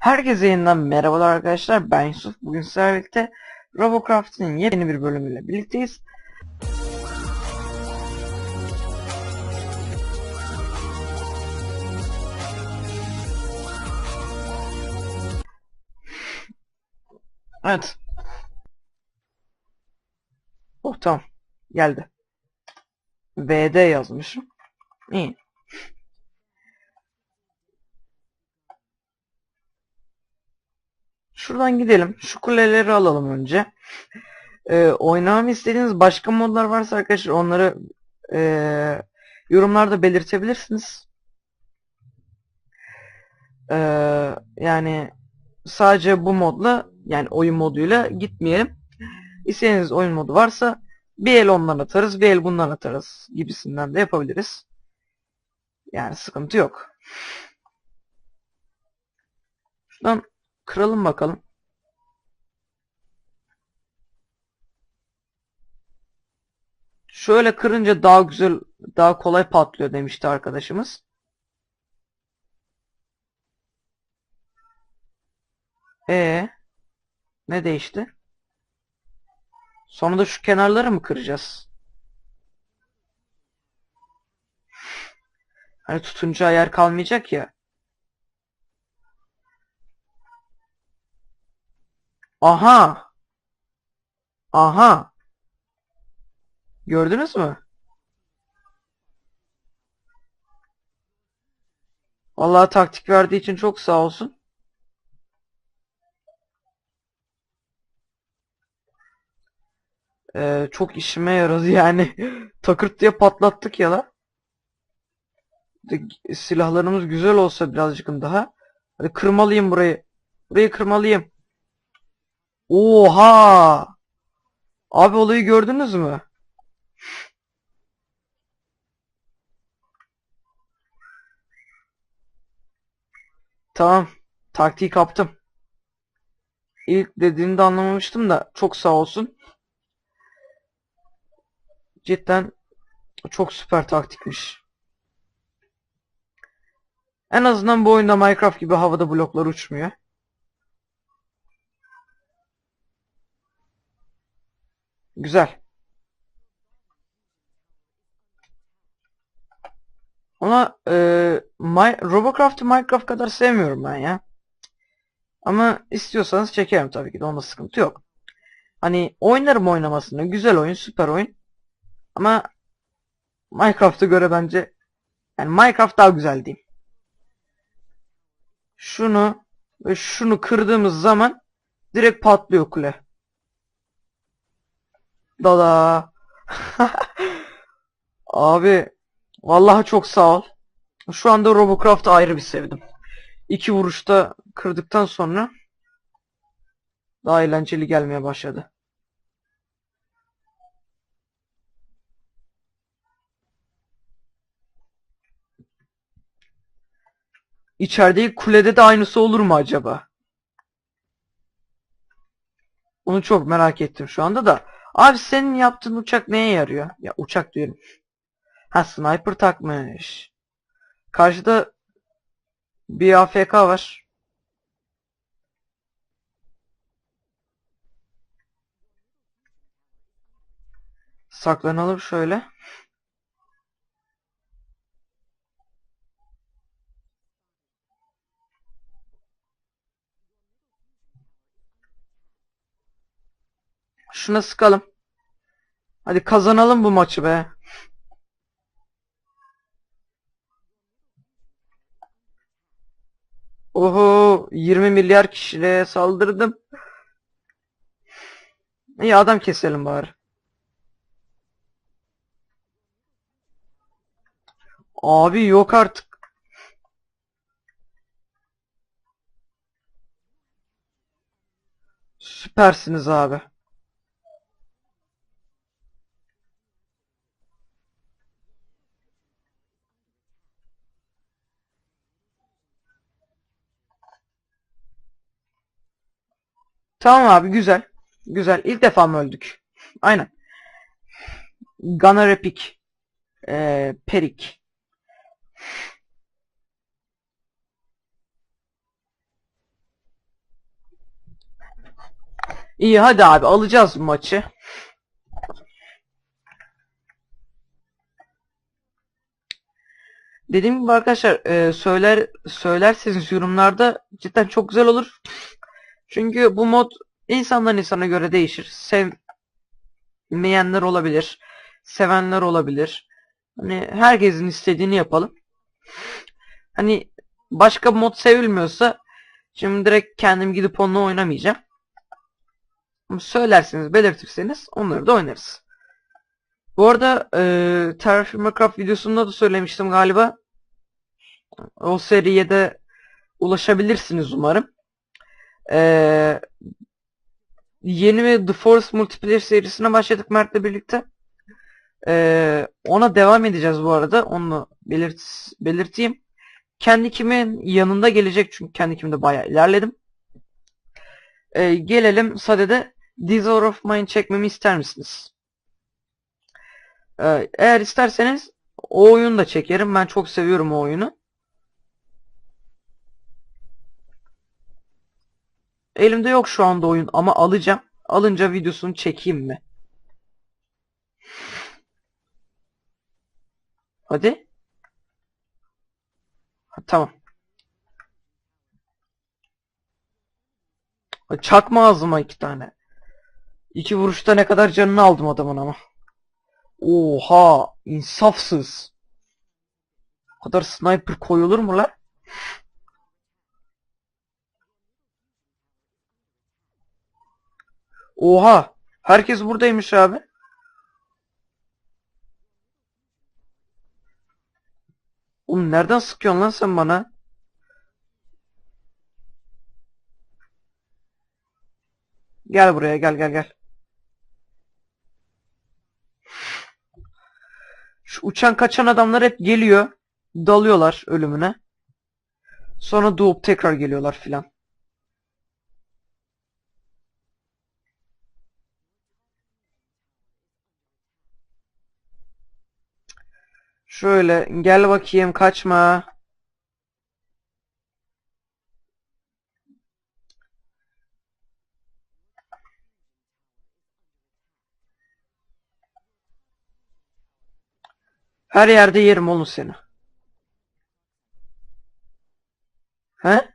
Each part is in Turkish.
Herkese yeniden merhabalar arkadaşlar. Ben Yusuf. Bugün sizlerle birlikte Robocraft'ın yeni bir bölümüyle birlikteyiz. Evet. Oh tamam. Geldi. VD yazmışım. İyi. Şuradan gidelim. Şu kuleleri alalım önce. Ee, oynamamı istediğiniz başka modlar varsa arkadaşlar onları ee, yorumlarda belirtebilirsiniz. Ee, yani sadece bu modla yani oyun moduyla gitmeyelim. İstediğiniz oyun modu varsa bir el ondan atarız, bir el bundan atarız gibisinden de yapabiliriz. Yani sıkıntı yok. Şuradan kıralım bakalım. Şöyle kırınca daha güzel, daha kolay patlıyor demişti arkadaşımız. E ne değişti? Sonra da şu kenarları mı kıracağız? Hani tutunca yer kalmayacak ya. Aha. Aha. Gördünüz mü? Vallahi taktik verdiği için çok sağ olsun. Ee, çok işime yaradı yani. Takırt diye patlattık ya la. Silahlarımız güzel olsa birazcık daha. Hadi kırmalıyım burayı. Burayı kırmalıyım. Oha! Abi olayı gördünüz mü? Tamam. Taktiği kaptım. İlk dediğini anlamamıştım da çok sağ olsun. Cidden çok süper taktikmiş. En azından bu oyunda Minecraft gibi havada bloklar uçmuyor. Güzel. Ama e, My, Robocraft'ı Minecraft kadar sevmiyorum ben ya. Ama istiyorsanız çekerim tabii ki de onda sıkıntı yok. Hani oynarım oynamasını. Güzel oyun, süper oyun. Ama Minecraft'a göre bence yani Minecraft daha güzel diyeyim. Şunu ve şunu kırdığımız zaman direkt patlıyor kule. Dada. Abi vallahi çok sağ ol. Şu anda Robocraft'ı ayrı bir sevdim. İki vuruşta kırdıktan sonra daha eğlenceli gelmeye başladı. İçerideki kulede de aynısı olur mu acaba? Onu çok merak ettim şu anda da. Abi senin yaptığın uçak neye yarıyor? Ya uçak diyorum. Ha sniper takmış. Karşıda bir AFK var. Saklanalım şöyle. Şuna sıkalım. Hadi kazanalım bu maçı be. Oho 20 milyar kişiye saldırdım. İyi adam keselim bari. Abi yok artık. Süpersiniz abi. Tamam abi güzel. Güzel. İlk defa mı öldük? Aynen. Gunner Epic. Ee, Perik. İyi hadi abi alacağız maçı. Dediğim gibi arkadaşlar e, söyler söylerseniz yorumlarda cidden çok güzel olur. Çünkü bu mod insandan insana göre değişir. Sevmeyenler olabilir. Sevenler olabilir. Hani herkesin istediğini yapalım. Hani başka mod sevilmiyorsa şimdi direkt kendim gidip onunla oynamayacağım. Ama söylerseniz, belirtirseniz onları da oynarız. Bu arada e, Terraform Craft videosunda da söylemiştim galiba. O seriye de ulaşabilirsiniz umarım. E, yeni The Forest Multiplayer serisine başladık Mert'le birlikte. E, ona devam edeceğiz bu arada. Onu belirt belirteyim. Kendi kimin yanında gelecek çünkü kendi kimde bayağı ilerledim. E, gelelim sadede Hour of Mine çekmemi ister misiniz? Ee, eğer isterseniz o oyunu da çekerim. Ben çok seviyorum o oyunu. Elimde yok şu anda oyun ama alacağım. Alınca videosunu çekeyim mi? Hadi. Ha, tamam. Çakma ağzıma iki tane. İki vuruşta ne kadar canını aldım adamın ama. Oha, insafsız. Bu kadar sniper koyulur mu lan? Oha, herkes buradaymış abi. Oğlum nereden sıkıyorsun lan sen bana? Gel buraya gel gel gel. Şu uçan kaçan adamlar hep geliyor. Dalıyorlar ölümüne. Sonra doğup tekrar geliyorlar filan. Şöyle gel bakayım kaçma. Her yerde yerim oğlum seni. He?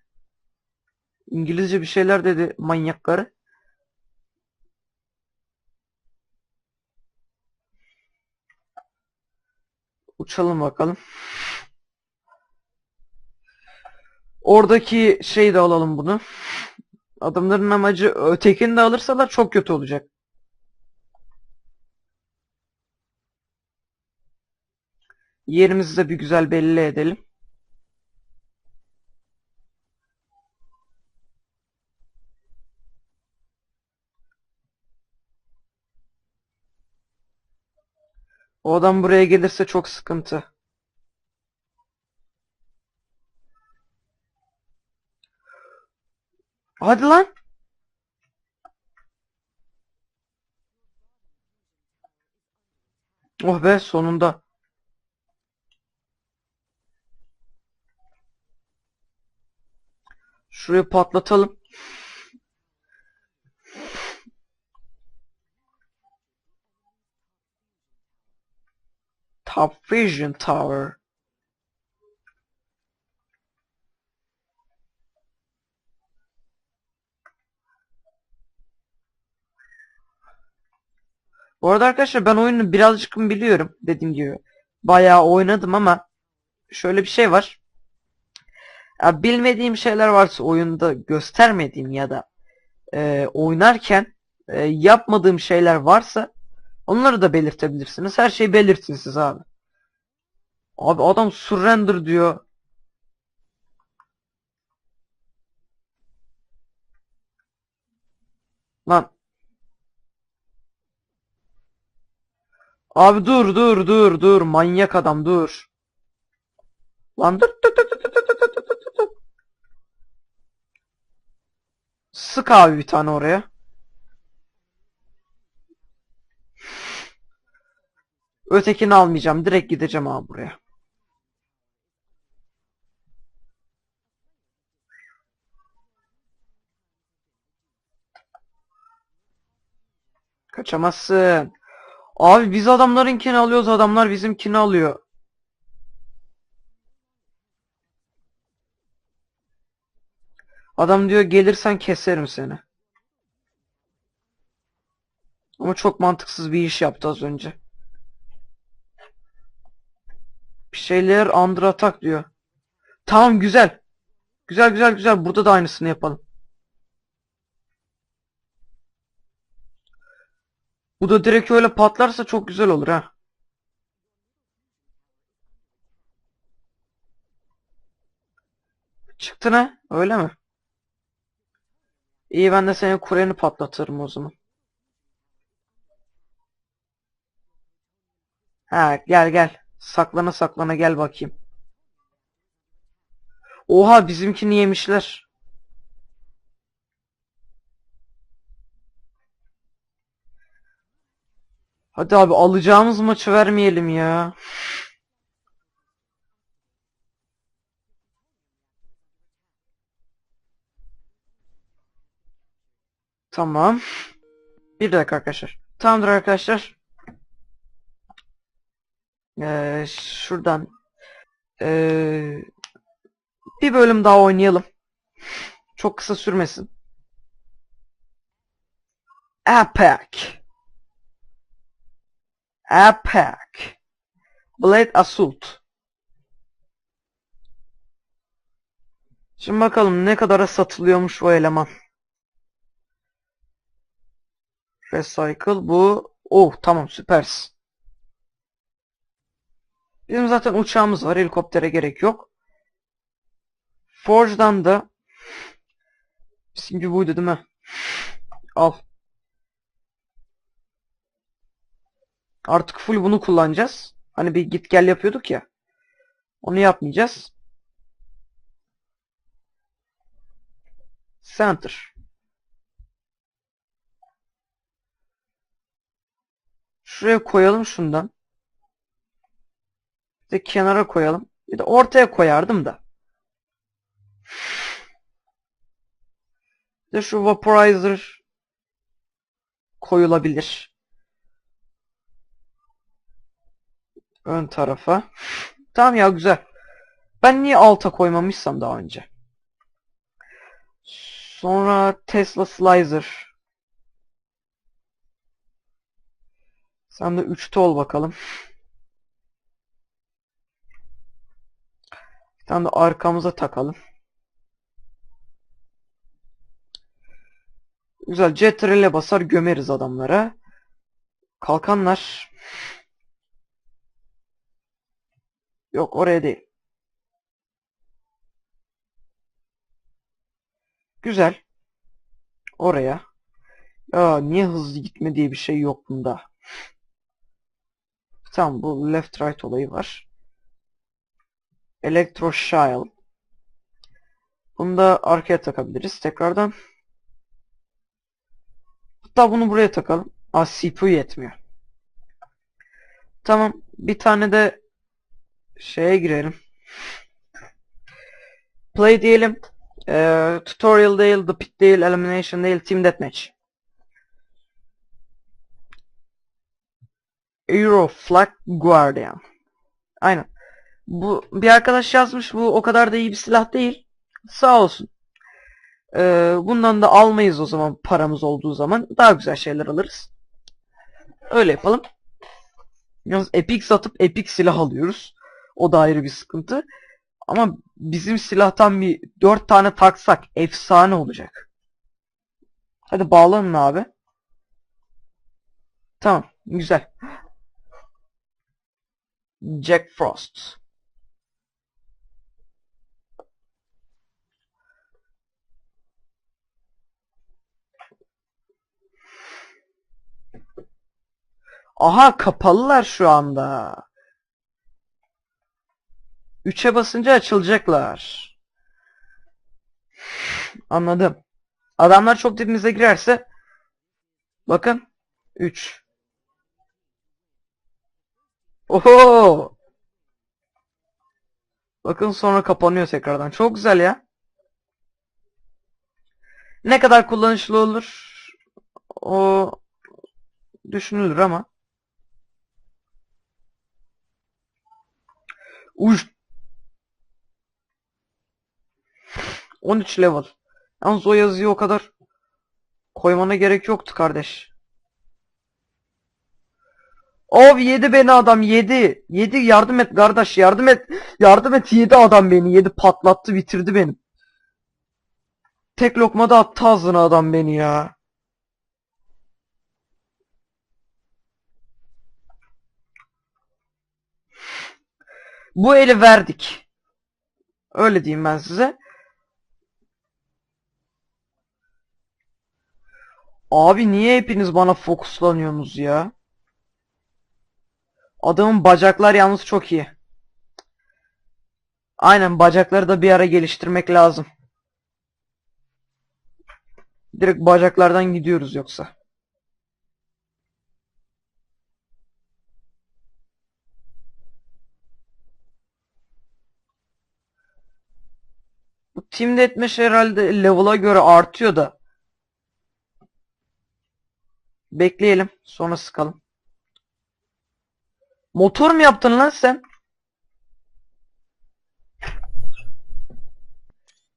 İngilizce bir şeyler dedi manyakları. Uçalım bakalım. Oradaki şeyi de alalım bunu. Adamların amacı ötekini de alırsalar çok kötü olacak. Yerimizi de bir güzel belli edelim. O adam buraya gelirse çok sıkıntı. Hadi lan. Oh be sonunda. Şurayı patlatalım. Top Vision Tower. Bu arada arkadaşlar ben oyunu birazcık biliyorum dediğim gibi. Bayağı oynadım ama şöyle bir şey var. Ya bilmediğim şeyler varsa oyunda göstermediğim ya da e, oynarken e, yapmadığım şeyler varsa onları da belirtebilirsiniz. Her şeyi belirtin siz abi. Abi adam surrender diyor. Lan. Abi dur dur dur dur manyak adam dur. Lan dur dur dur dur dur dur dur dur. Sık abi bir tane oraya. Ötekini almayacağım. Direkt gideceğim abi buraya. Kaçamazsın. Abi biz adamlarınkini alıyoruz adamlar bizimkini alıyor. Adam diyor gelirsen keserim seni. Ama çok mantıksız bir iş yaptı az önce. Bir şeyler under atak diyor. Tamam güzel. Güzel güzel güzel. Burada da aynısını yapalım. Bu da direkt öyle patlarsa çok güzel olur ha. Çıktı ne? Öyle mi? İyi ben de senin kureni patlatırım o zaman. Ha gel gel. Saklana saklana gel bakayım. Oha bizimkini yemişler. Hadi abi alacağımız maçı vermeyelim ya. Tamam. Bir dakika arkadaşlar. Tamamdır arkadaşlar. Ee, şuradan ee, bir bölüm daha oynayalım. Çok kısa sürmesin. Apac. Apac. Blade Assault. Şimdi bakalım ne kadara satılıyormuş bu eleman. Recycle bu. Oh tamam süpersin. Bizim zaten uçağımız var. Helikoptere gerek yok. Forge'dan da Şimdi buydu değil mi? Al. Artık full bunu kullanacağız. Hani bir git gel yapıyorduk ya. Onu yapmayacağız. Center. Şuraya koyalım şundan. De kenara koyalım. Bir de ortaya koyardım da. Bir de şu vaporizer koyulabilir. Ön tarafa. Tamam ya güzel. Ben niye alta koymamışsam daha önce. Sonra Tesla Slicer. Sen de 3'te ol bakalım. Bir tane de arkamıza takalım. Güzel CTRL'e basar gömeriz adamlara. Kalkanlar. Yok oraya değil. Güzel. Oraya. Ya niye hızlı gitme diye bir şey yok bunda. Tamam bu left right olayı var. Electro Shile. Bunu da arkaya takabiliriz tekrardan. Hatta bunu buraya takalım. Aa CPU yetmiyor. Tamam. Bir tane de şeye girelim. Play diyelim. Ee, tutorial değil, the pit değil, elimination değil, team deathmatch. Euro Flag Guardian. Aynen. Bu bir arkadaş yazmış bu o kadar da iyi bir silah değil. Sağ olsun. Ee, bundan da almayız o zaman paramız olduğu zaman. Daha güzel şeyler alırız. Öyle yapalım. Yalnız Epic satıp Epic silah alıyoruz. O da ayrı bir sıkıntı. Ama bizim silahtan bir 4 tane taksak efsane olacak. Hadi bağlanın abi. Tamam. Güzel. Jack Frost. Aha kapalılar şu anda. 3'e basınca açılacaklar. Anladım. Adamlar çok dibimize girerse bakın 3 Oho! Bakın sonra kapanıyor tekrardan. Çok güzel ya. Ne kadar kullanışlı olur? O düşünülür ama. Uş. 13 level. Yalnız o yazıyı o kadar koymana gerek yoktu kardeş. Abi yedi beni adam yedi. Yedi yardım et kardeş yardım et. Yardım et yedi adam beni yedi patlattı bitirdi beni. Tek lokmada attı ağzına adam beni ya. Bu eli verdik. Öyle diyeyim ben size. Abi niye hepiniz bana fokuslanıyorsunuz ya? Adamın bacaklar yalnız çok iyi. Aynen bacakları da bir ara geliştirmek lazım. Direkt bacaklardan gidiyoruz yoksa. Bu Team Deathmatch herhalde level'a göre artıyor da. Bekleyelim. Sonra sıkalım. Motor mu yaptın lan sen?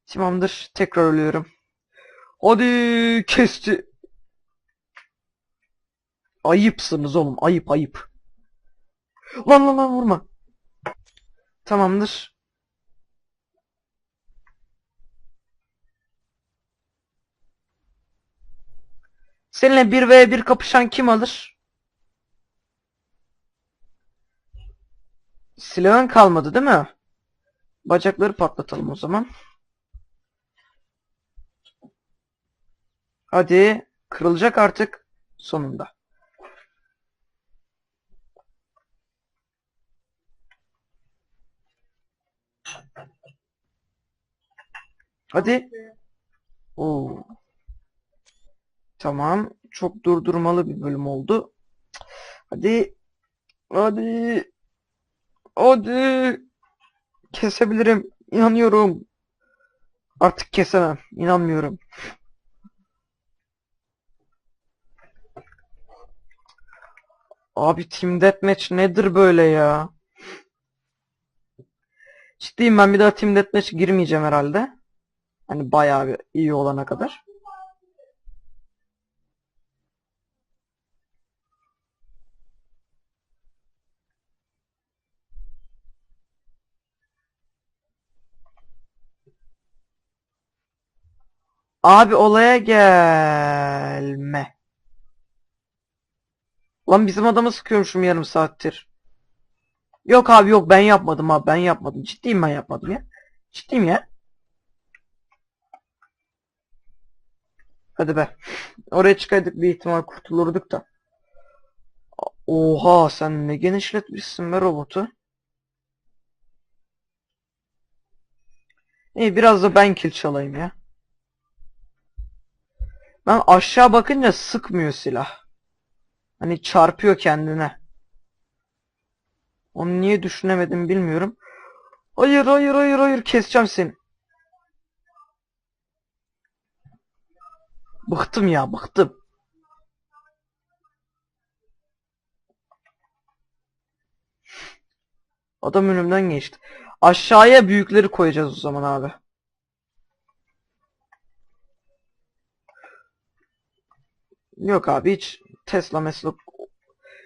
Tamamdır. Tekrar ölüyorum. Hadi kesti. Ayıpsınız oğlum. Ayıp ayıp. Lan lan lan vurma. Tamamdır. Seninle 1v1 kapışan kim alır? Silahın kalmadı değil mi? Bacakları patlatalım o zaman. Hadi. Kırılacak artık. Sonunda. Hadi. Oo. Tamam. Çok durdurmalı bir bölüm oldu. Hadi. Hadi. Hadi. Kesebilirim. İnanıyorum. Artık kesemem. İnanmıyorum. Abi Team Deathmatch nedir böyle ya? Ciddiyim ben bir daha Team Deathmatch girmeyeceğim herhalde. Hani bayağı bir iyi olana kadar. Abi olaya gelme. Lan bizim adamı sıkıyormuşum yarım saattir. Yok abi yok ben yapmadım abi ben yapmadım. Ciddiyim ben yapmadım ya. Ciddiyim ya. Hadi be. Oraya çıkaydık bir ihtimal kurtulurduk da. Oha sen ne genişletmişsin be robotu. İyi biraz da ben kill çalayım ya. Ben aşağı bakınca sıkmıyor silah. Hani çarpıyor kendine. Onu niye düşünemedim bilmiyorum. Hayır hayır hayır hayır keseceğim seni. Bıktım ya bıktım. Adam önümden geçti. Aşağıya büyükleri koyacağız o zaman abi. Yok abi hiç Tesla mesela.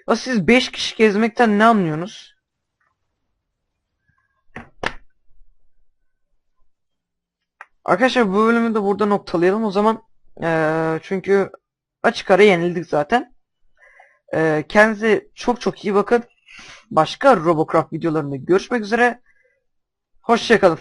Ya siz 5 kişi gezmekten ne anlıyorsunuz? Arkadaşlar bu bölümü de burada noktalayalım o zaman. Eee, çünkü açık ara yenildik zaten. Eee kendinize çok çok iyi bakın. Başka Robocraft videolarında görüşmek üzere. Hoşçakalın.